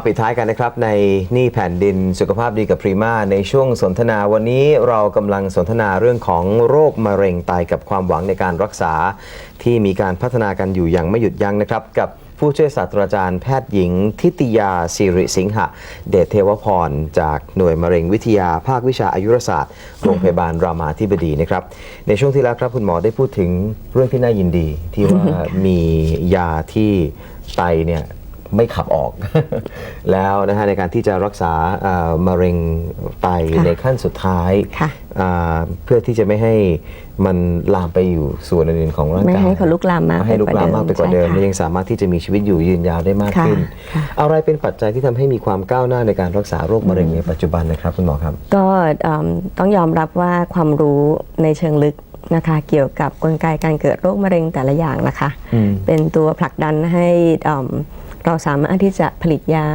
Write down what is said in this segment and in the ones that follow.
มาปิดท้ายกันนะครับในนี่แผ่นดินสุขภาพดีกับพรีมาในช่วงสนทนาวันนี้เรากำลังสนทนาเรื่องของโรคมะเร็งไตกับความหวังในการรักษา ที่มีการพัฒนากันอยู่อย่างไม่หยุดยั้งนะครับ กับผู้ช่วยศาสตราจารย์แพทย์หญิง ทิติยาสิริสิงหะ เดชเทวพร จากหน่วยมะเร็งวิทยาภาควิชาอายุรศาสตร์ โรงพยาบาลรามาธิบดีนะครับ ในช่วงที่แล้วครับคุณหมอได้พูดถึงเรื่องที่น่ายินดี ที่ว่ามียาที่ไตเนี่ย ไม่ขับออก แล้วนะฮะในการที่จะรักษาเอ่อมะเร็งไตค่ะในขั้นสุดท้ายค่ะอ่าเพื่อที่จะไม่ให้มันลามไปอยู่ส่วนอื่นๆของร่างกาย ไม่ให้เขาลุกลามมากไม่ให้ลุกลามมากไปกว่าเดิมใช่ค่ะและยังสามารถที่จะมีชีวิตอยู่ยืนยาวได้มากค่ะขึ้นค่ะอะไรเป็นปัจจัยที่ทำให้มีความก้าวหน้าในการรักษาโรคมะเร็งในปัจจุบันนะครับคุณหมอครับ ก็เอิ่มต้องยอมรับว่าความรู้ในเชิงลึกนะคะเกี่ยวกับกลไกการเกิดโรคมะเร็งแต่ละอย่างนะคะอืมเป็นตัวผลักดันให้ เอิ่มเราสามารถที่จะผลิตยา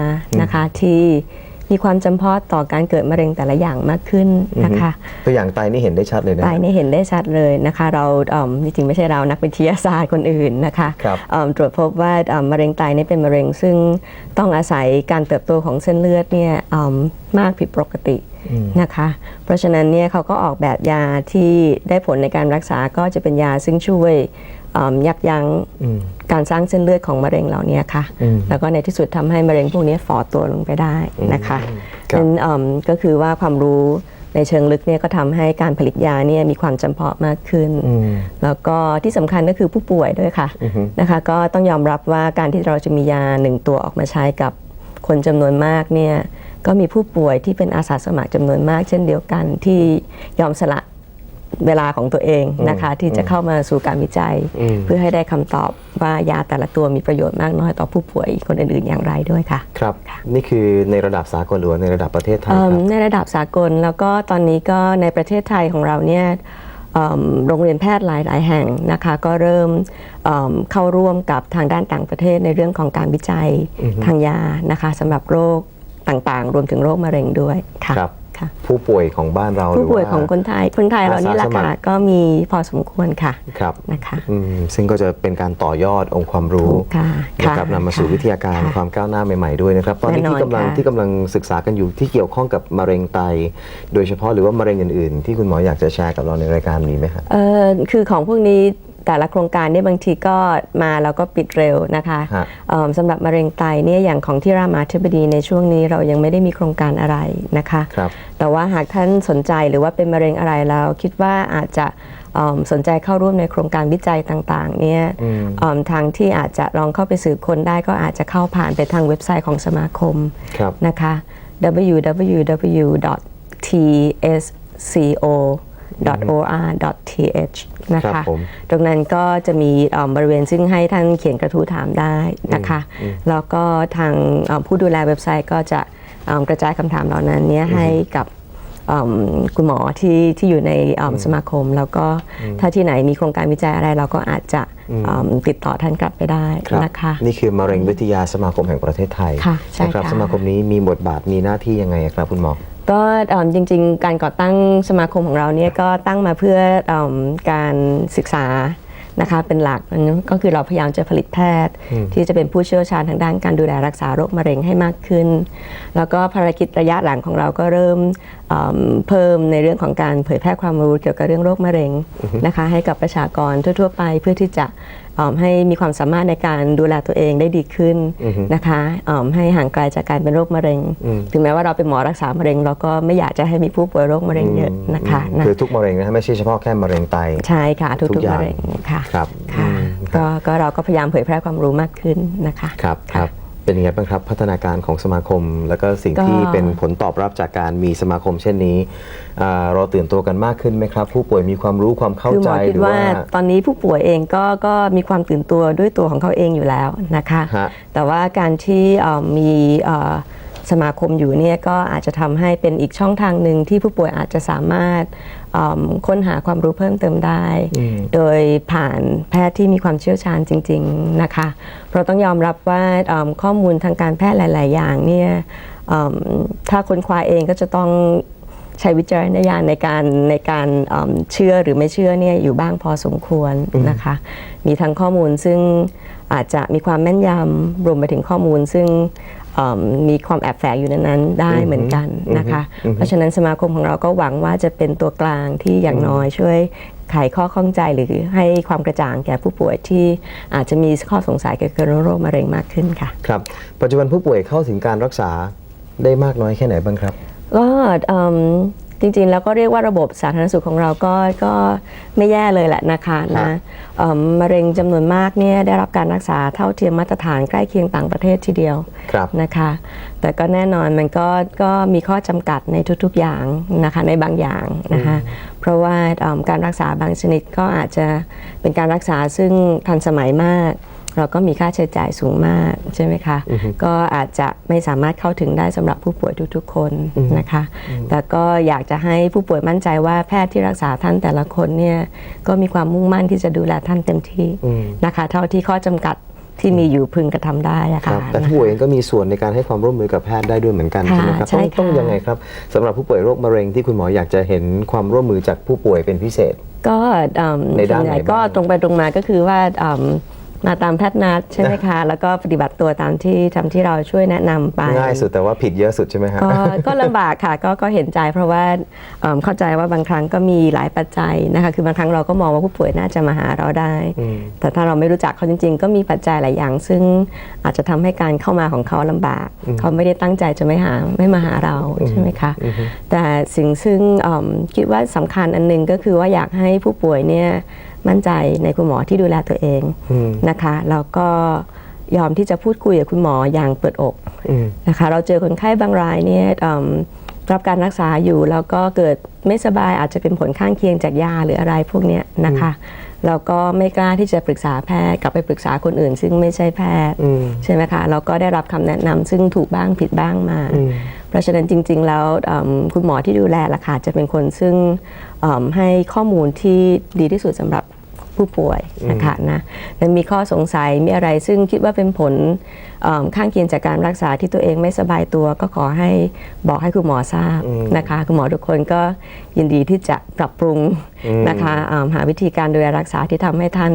นะคะที่มีความจำเพาะต่อการเกิดมะเร็งแต่ละอย่างมากขึ้นนะคะตัวอย่างไตนี่เห็นได้ชัดเลยนะไตนี่เห็นได้ชัดเลยนะคะ เราเอิ่มจริงๆไม่ใช่เรานักวิทยาศาสตร์คนอื่นนะคะครับเอิ่มตรวจพบว่าเอิ่มมะเร็งไตนี่เป็นมะเร็ง ซึ่งต้องอาศัยการเติบโตของเส้นเลือดเนี่ยเอิ่มมากผิดปกตินะคะ เพราะฉะนั้นเนี่ยเขาก็ออกแบบยาที่ได้ผลในการรักษาก็จะเป็นยาซึ่งช่วยเอิ่ม ยับยั้งการสร้างเส้นเลือดของมะเร็งเหล่านี้ค่ะ แล้วก็ในที่สุดทำให้มะเร็งพวกนี้ฝ่อตัวลงไปได้นะคะครับเป็นเอิ่มก็คือว่าความรู้ในเชิงลึกเนี่ยก็ทำให้การผลิตยาเนี่ยมีความจำเพาะมากขึ้น แล้วก็ที่สำคัญก็คือผู้ป่วยด้วยค่ะนะคะก็ต้องยอมรับว่าการที่เราจะมียาหนึ่งตัวออกมาใช้กับคนจำนวนมากเนี่ยก็มีผู้ป่วยที่เป็นอาสาสมัครจำนวนมาก เช่นเดียวกันที่ยอมสละ เวลาของตัวเองนะคะที่จะเข้ามาสู่การวิจัย เพื่อให้ได้คำตอบว่ายาแต่ละตัวมีประโยชน์มากน้อยต่อผู้ป่วยคนอื่นๆอย่างไรด้วยค่ะ ครับ นี่คือในระดับสากลหรือว่าในระดับประเทศไทยเอิ่คมรับในระดับสากลแล้วก็ตอนนี้ก็ในประเทศไทยของเราเนี่ยเอิ่มโรงเรียนแพทย์หลาย ๆ แห่งนะคะ ก็เริ่มเอิ่มเข้าร่วมกับทางด้านต่างประเทศในเรื่องของการวิจัยทางยานะคะสำหรับโรคต่างๆ รวมถึงโรคมะเร็งด้วยค่ะ ครับค่ะ ผู้ป่วยของบ้านเราหรืผู้อป่วยว่าของคนไทย คนไทยเรานี่อาแหสาละสมัครค่ะก็มีพอสมควรค่ะครับนะคะอืมซึ่งก็จะเป็นการต่อยอดองค์ความรู้ค่ะนะครับค่ะนำมาสู่ค่ะวิทยาการค่ะความก้าวหน้าใหม่ๆด้วยนะครับตอนนี้แน่นอนที่กำลังค่ะที่กำลังศึกษากันอยู่ที่เกี่ยวข้องกับมะเร็งไต โดยเฉพาะหรือว่ามะเร็งอื่นๆ ที่คุณหมออยากจะแชร์กับเราในรายการมีไหมครับเออคือของพวกนี้ แต่ละโครงการเนี่ยบางทีก็มาแล้วก็ปิดเร็วนะคะฮะเอิ่มสำหรับมะเร็งไตเนี่ยอย่างของที่รามาธิบดีในช่วงนี้เรายังไม่ได้มีโครงการอะไรนะคะ ครับ แต่ว่าหากท่านสนใจหรือว่าเป็นมะเร็งอะไรแล้ว คิดว่าอาจจะเอิ่มสนใจเข้าร่วมในโครงการวิจัยต่างๆเนี่ยเอิ่มทางที่อาจจะลองเข้าไปสืบค้นได้ก็อาจจะเข้าผ่านไปทางเว็บไซต์ของสมาคมครับ นะคะ www.tsco.or.th นะครัคะบผมตรงนั้นก็จะมีเอ่อบริเวณซึ่งให้ท่านเขียนกระทู้ถามได้นะคะ แล้วก็ทางเอ่อผู้ดูแลเว็บไซต์ก็จะเอ่อกระจายคำถามเหล่านั้นเนี้ยให้กับเอิ่มคุณหมอที่ที่อยู่ในเอิ่มสมาคม แล้วก็ถ้าที่ไหนมีโครงการวิจัยอะไรเราก็อาจจะเอิ่มติดต่อท่านกลับไปได้ครับนะคะ นี่คือมะเร็งวิทยาสมาคมแห่งประเทศไทยค่ะใช่นะครับค่ะสมาคมนี้มีบทบาทมีหน้าที่ยังไงครับคุณหมอ ก็เอิ่มจริงๆ การก่อตั้งสมาคมของเราเนี่ยก็ตั้งมาเพื่อเอิ่มการศึกษานะคะเป็นหลักอันนั้นก็คือเราพยายามจะผลิตแพทย์ ที่จะเป็นผู้เชี่ยวชาญทางด้านการดูแลรักษาโรคมะเร็งให้มากขึ้น แล้วก็ภารกิจระยะหลังของเราก็เริ่มเอิ่มเพิ่มในเรื่องของการเผยแพร่ความรู้เกี่ยวกับเรื่องโรคมะเร็งนะคะให้กับประชากรทั่ว ๆ ไปเพื่อที่จะเอิ่ม ให้มีความสามารถในการดูแลตัวเองได้ดีขึ้นนะคะเอิ่มให้ห่างไกลจากการเป็นโรคมะเร็ง ถึงแม้ว่าเราเป็นหมอรักษามะเร็ง เราก็ไม่อยากจะให้มีผู้ป่วยโรคมะเร็งเยอะนะคะนะคือทุกมะเร็งนะฮะไม่ใช่เฉพาะแค่มะเร็งไตใช่ค่ะ ทุทุกกอๆย่างมะเร็งค่ะครับค่ะอืมก็ก็เราก็พยายามเผยแพร่ความรู้มากขึ้นนะคะครับครับ เป็นยังไงบ้างครับ พัฒนาการของสมาคม แล้วก็สิ่งก็ที่เป็นผลตอบรับจากการมีสมาคมเช่นนี้อ่าเราตื่นตัวกันมากขึ้นไหมครับ ผู้ป่วยมีความรู้ความเข้าคือหใจมอคิหดรือว่าว่าตอนนี้ผู้ป่วยเองก็ก็มีความตื่นตัวด้วยตัวของเขาเองอยู่แล้วนะคะฮะแต่ว่าการที่เอ่อมีเอ่อ สมาคมอยู่เนี่ยก็อาจจะทำให้เป็นอีกช่องทางหนึ่งที่ผู้ป่วยอาจจะสามารถเอิ่มค้นหาความรู้เพิ่มเติมได้ โดยผ่านแพทย์ที่มีความเชี่ยวชาญจริง ๆนะคะ เพราะต้องยอมรับว่าเอิ่มข้อมูลทางการแพทย์หลาย ๆ อย่างเนี่ยเอิ่มถ้าค้นคว้าเองก็จะต้องใช้วิจารณญาณในการในการเอิ่มเชื่อหรือไม่เชื่อเนี่ยอยู่บ้างพอสมควรนะคะ มีทั้งข้อมูลซึ่งอาจจะมีความแม่นยำรวมไปถึงข้อมูลซึ่งเอิ่ มมีความแอบแฝงอยู่ในนั้นได้เหมือนกันนะคะ เพราะฉะนั้นสมาคมของเราก็หวังว่าจะเป็นตัวกลางที่อย่างน้อยช่วยไขข้อข้องใจหรือให้ความกระจ่างแก่ผู้ป่วยที่อาจจะมีข้อสงสัยเกี่ยวกับโรคมะเร็งมากขึ้นค่ะ ครับ ปัจจุบันผู้ป่วยเข้าถึงการรักษาได้มากน้อยแค่ไหนบ้างครับก็เอิ่ม จริงๆ แล้วก็เรียกว่าระบบสาธารณสุขของเราก็ก็ไม่แย่เลยแหละนะคะครับนะเอิ่มมะเร็งจำนวนมากเนี่ยได้รับการรักษาเท่าเทียมมาตรฐานใกล้เคียงต่างประเทศทีเดียวครับนะคะ แต่ก็แน่นอนมันก็ก็มีข้อจำกัดในทุกๆอย่างนะคะในบางอย่างนะคะเพราะว่าเอิ่มการรักษาบางชนิดก็อาจจะเป็นการรักษาซึ่งทันสมัยมาก เราก็มีค่าใช้จ่ายสูงมากใช่ไหมคะ ก็อาจจะไม่สามารถเข้าถึงได้สำหรับผู้ป่วยทุกๆ คนนะคะ แต่ก็อยากจะให้ผู้ป่วยมั่นใจว่าแพทย์ที่รักษาท่านแต่ละคนเนี่ยก็มีความมุ่งมั่นที่จะดูแลท่านเต็มที่นะคะ เท่าที่ข้อจำกัดที่มีอยู่พึงกระทำได้อะครัค่ะบแต่ผู้ป่วยเองก็มีส่วนในการให้ความร่วมมือกับแพทย์ได้ด้วยเหมือนกันค่ะใช่ไหมครับใช่ต้องค่ะต้องยังไงครับสำหรับผู้ป่วยโรคมะเร็งที่คุณหมออยากจะเห็นความร่วมมือจากผู้ป่วยเป็นพิเศษ ก็เอิ่มในด้านส่วใหญ่ไหนบ้างก็ตรงไปตรงมาก็คือว่าเอิ่ มมาตามแพทย์นัดใช่ไหมคะ แล้วก็ปฏิบัติตัวตามที่ทำที่เราช่วยแนะนำไป ง่ายสุดแต่ว่าผิดเยอะสุดใช่ไหมฮะก็ก็ลำบากค่ะก็ก็เห็นใจเพราะว่าเอิ่มเข้าใจว่าบางครั้งก็มีหลายปัจจัยนะคะ คือบางครั้งเราก็มองว่าผู้ป่วยน่าจะมาหาเราได้ แต่ถ้าเราไม่รู้จักเขาจริง ๆ ก็มีปัจจัยหลายอย่าง ซึ่งอาจจะทำให้การเข้ามาของเขาลำบาก เขาไม่ได้ตั้งใจจะไม่หาไม่มาหาเราใช่ไหมคะ แต่สิ่งซึ่งเอิ่มคิดว่าสำคัญอันหนึงก็คือว่าอยากให้ผู้ป่วยเนี่ย มั่นใจในคุณหมอที่ดูแลตัวเองนะคะแล้วก็ยอมที่จะพูดคุยกับคุณหมออย่างเปิดอกนะคะเราเจอคนไข้บางรายเนี่ยเอิ่มรับการรักษาอยู่แล้วก็เกิดไม่สบายอาจจะเป็นผลข้างเคียงจากยาหรืออะไรพวกเนี้ยนะคะเราก็ไม่กล้าที่จะปรึกษาแพทย์กลับไปปรึกษาคนอื่น ซึ่งไม่ใช่แพทย์ใช่ไหมคะเราก็ได้รับคำแนะนำซึ่งถูกบ้างผิดบ้างมาเพ ราะฉะนั้นจริง ๆ แล้วคุณหมอที่ดูแลล่ะค่ะจะเป็นคนซึ่งให้ข้อมูลที่ดีที่สุดสำหรับ ผู้ป่วยนะคะนะและมีข้อสงสัยมีอะไรซึ่งคิดว่าเป็นผลเอิ่มข้างเคียงจากการรักษาที่ตัวเองไม่สบายตัวก็ขอให้บอกให้คุณหมอทราบนะคะคุณหมอทุกคนก็ยินดีที่จะปรับปรุงนะคะเอิ่มหาวิธีการดูแลรักษาที่ทำให้ท่าน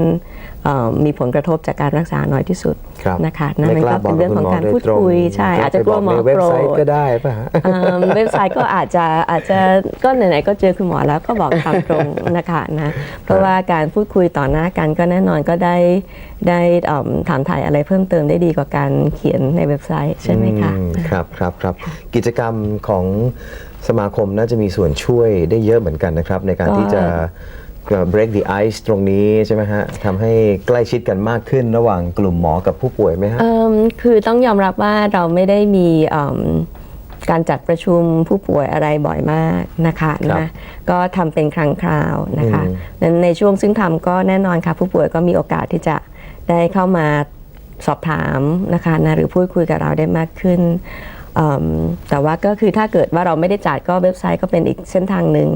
เอิ่มมีผลกระทบจากการรักษาน้อยที่สุดครับนะคะนั่นไม่มันกล้าก็เป็นเรื่องของการพูดคุยใช่บอาจกจะคุณหมกลัวหมอในเว็บโกรไซต์ธก็ได้ป่ะฮะเอิ่มเว็บไซต์ก็อาจจะอาจจะก็ไหนๆก็เจอคุณหมอแล้วก็บอกตามตรงนะคะนะเพราะว่าการพูดคุยต่อหน้ากันก็แน่นอนก็ได้ได้เอิ่มถามถ่ายอะไรเพิ่มเติมได้ดีกว่าการเขียนในเว็บไซต์ใช่ไหมคะอืมครับครับครับกิจกรรมของสมาคมน่าจะมีส่วนช่วยได้เยอะเหมือนกันนะครับ ในการก็ที่จะ break the ice ตรงนี้ใช่ไหมฮะทำให้ใกล้ชิดกันมากขึ้นระหว่างกลุ่มหมอกับผู้ป่วยไหมฮะเอิ่มคือต้องยอมรับว่าเราไม่ได้มีเอิ่ม การจัดประชุมผู้ป่วยอะไรบ่อยมากนะคะครับนะก็ทำเป็นครั้งคราวนะคะอืมนั้นในช่วงซึ่งทำก็แน่นอนค่ะ ผู้ป่วยก็มีโอกาสที่จะได้เข้ามาสอบถามนะคะนะหรือพูดคุยกับเราได้มากขึ้นเอิ่ม แต่ว่าก็คือถ้าเกิดว่าเราไม่ได้จัดก็เว็บไซต์ก็เป็นอีกเส้นทางหนึ่ง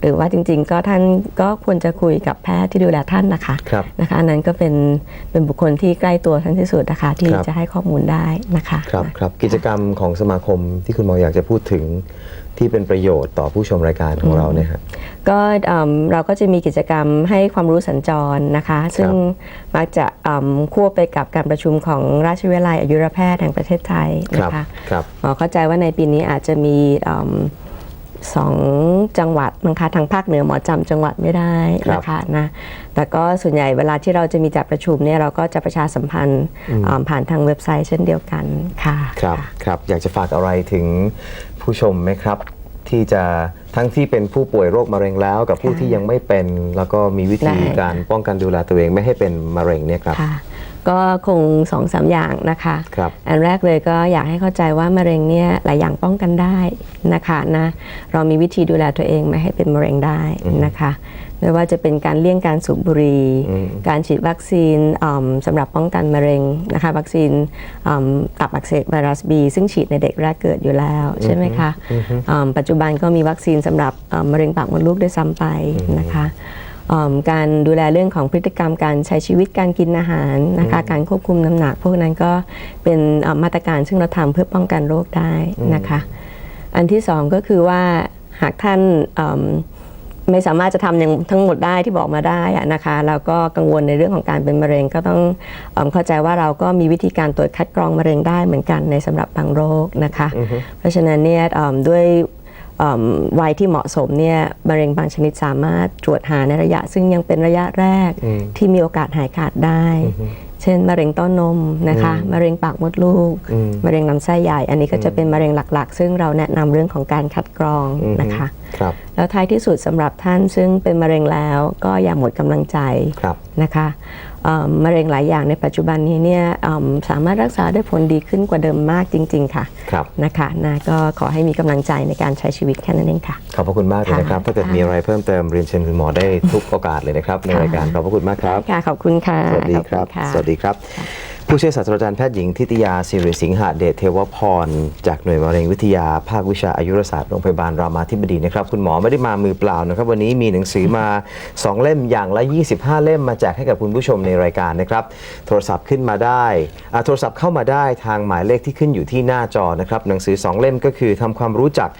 หรือว่าจริง ๆ ก็ท่านก็ควรจะคุยกับแพทย์ที่ดูแลท่านนะคะครับนะคะอันนั้นก็เป็นเป็นบุคคลที่ใกล้ตัวท่านที่สุดนะคะที่ครับจะให้ข้อมูลได้นะคะครับครับกิจกรรมของสมาคมที่คุณหมออยากจะพูดถึง ที่เป็นประโยชน์ต่อผู้ชมรายการของเราเนี่ยฮะ ก็เอิ่มเราก็จะมีกิจกรรมให้ความรู้สัญจรนะคะ ซึ่งมักจะเอิ่มควบไปกับการประชุมของราชวิทยาลัยอายุรแพทย์แห่งประเทศไทยครับนะคะครับหมอเข้าใจว่าในปีนี้อาจจะมีเอิ่มสองจังหวัดบางคะทางภาคเหนือหมอจำจังหวัดไม่ได้นะคะนะแต่ก็ส่วนใหญ่เวลาที่เราจะมีจัดประชุมเนี่ยเราก็จะประชาสัมพันธ์เอิ่มผ่านทางเว็บไซต์เช่นเดียวกันค่ะ ครับครับอยากจะฝากอะไรถึง ผู้ชมไหมครับ ที่จะทั้งที่เป็นผู้ป่วยโรคมะเร็งแล้ว กับผู้ที่ยังไม่เป็น แล้วก็มีวิธีได้การป้องกันดูแลตัวเองไม่ให้เป็นมะเร็งเนี่ยครับ ค่ะ ก็คงสองสามอย่างนะคะครับอันแรกเลยก็อยากให้เข้าใจว่ามะเร็งเนี่ยหลายอย่างป้องกันได้นะคะนะเรามีวิธีดูแลตัวเองไม่ให้เป็นมะเร็งได้นะคะไม่ว่าจะเป็นการเลี่ยงการสูบบุหรี่การฉีดวัคซีนอืมสำหรับป้องกันมะเร็งนะคะวัคซีนอืมตับอักเสบไวรัส B ซึ่งฉีดในเด็กแรกเกิดอยู่แล้วใช่ไหมคะอืมปัจจุบันก็มีวัคซีนสำหรับเอ่อมะเร็งปากมดลูกด้วยซ้ำไปนะคะอืม การดูแลเรื่องของพฤติกรรมการใช้ชีวิตการกินอาหารนะคะการควบคุมน้ำหนัก พวกนั้นก็เป็นเอ่อมาตรการซึ่งเราทำเพื่อป้องกันโรคได้นะคะ อันที่สองก็คือว่าหากท่านอืมไม่สามารถจะทำอย่างทั้งหมดได้ที่บอกมาได้อะนะคะแล้วก็กังวลในเรื่องของการเป็นมะเร็งก็ต้องเอมเข้าใจว่าเราก็มีวิธีการตรวจคัดกรองมะเร็งได้เหมือนกันในสำหรับบางโรคนะคะ เพราะฉะนั้นเนี่ยเอิ่มด้วยเอิ่ม วัยที่เหมาะสมเนี่ยมะเร็งบางชนิดสามารถตรวจหาในระยะ ซึ่งยังเป็นระยะแรกที่มีโอกาสหายขาดได้ เช่นมะเร็งเต้านมนะคะมะเร็งปากมดลูกมะเร็งลำไส้ใหญ่ อันนี้ก็จะเป็นมะเร็งหลักๆ ซึ่งเราแนะนำเรื่องของการคัดกรองนะคะครับแล้วท้ายที่สุดสำหรับท่านซึ่งเป็นมะเร็งแล้วก็อย่าหมดกำลังใจครับนะคะเอิ่ มมะเร็งหลายอย่างในปัจจุบันนี้เนี่ยเอิ่มสามารถรักษาได้ผลดีขึ้นกว่าเดิมมากจริง ๆ ค่ะครับนะคะนะก็ขอให้มีกำลังใจในการใช้ชีวิตแค่นั้นเองค่ะ ขอบพระคุณมากเลยนะครับค่ะถ้าเกิดมีอะไรเพิ่มเติมเรียนเชิญคุณหมอได้ทุกโอกาสเลยนะครับในรายการขอบพระคุณมากครับค่ะขอบคุณค่ะสวัสดีครับขอณะสวัสดีครับ ผู้ช่วยศาสตราจารย์แพทย์หญิงทิติยาสิริสิงหเดชเทวพร จากหน่วยมะเร็งวิทยา ภาควิชาอายุรศาสตร์โรงพยาบาลรามาธิบดีนะครับ คุณหมอไม่ได้มามือเปล่านะครับ วันนี้มีหนังสือมา 2 เล่มอย่างละ 25 เล่มมาแจกให้กับคุณผู้ชมในรายการนะครับ โทรศัพท์ขึ้นมาได้โทรศัพท์เข้ามาได้ทางหมายเลขที่ขึ้นอยู่ที่หน้าจอนะครับหนังสือ 2 เล่มก็คือทำความรู้จัก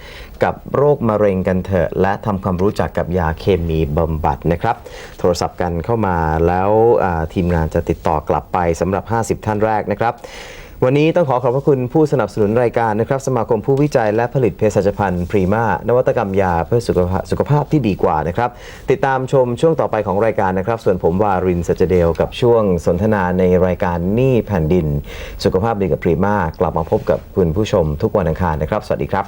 กับโรคมะเร็งกันเถอะ และทำความรู้จักกับยาเคมีบำบัดนะครับ โทรศัพท์กันเข้ามาแล้วทีมงานจะติดต่อกลับไปสำหรับ 50 ท่านแรกนะครับวันนี้ต้องขอขอบพระคุณผู้สนับสนุนรายการนะครับ สมาคมผู้วิจัยและผลิตเภสัชพันธ์พรีมานวัตกรรมยาเพื่อสุขภาพสุขภาพที่ดีกว่านะครับ ติดตามชมช่วงต่อไปของรายการนะครับ ส่วนผมวารินสัจเดลกับช่วงสนทนาในรายการนี้แผ่นดิน สุขภาพดีกับพรีมากลับมาพบกับคุณผู้ชมทุกวันอังคารนะครับ สวัสดีครับ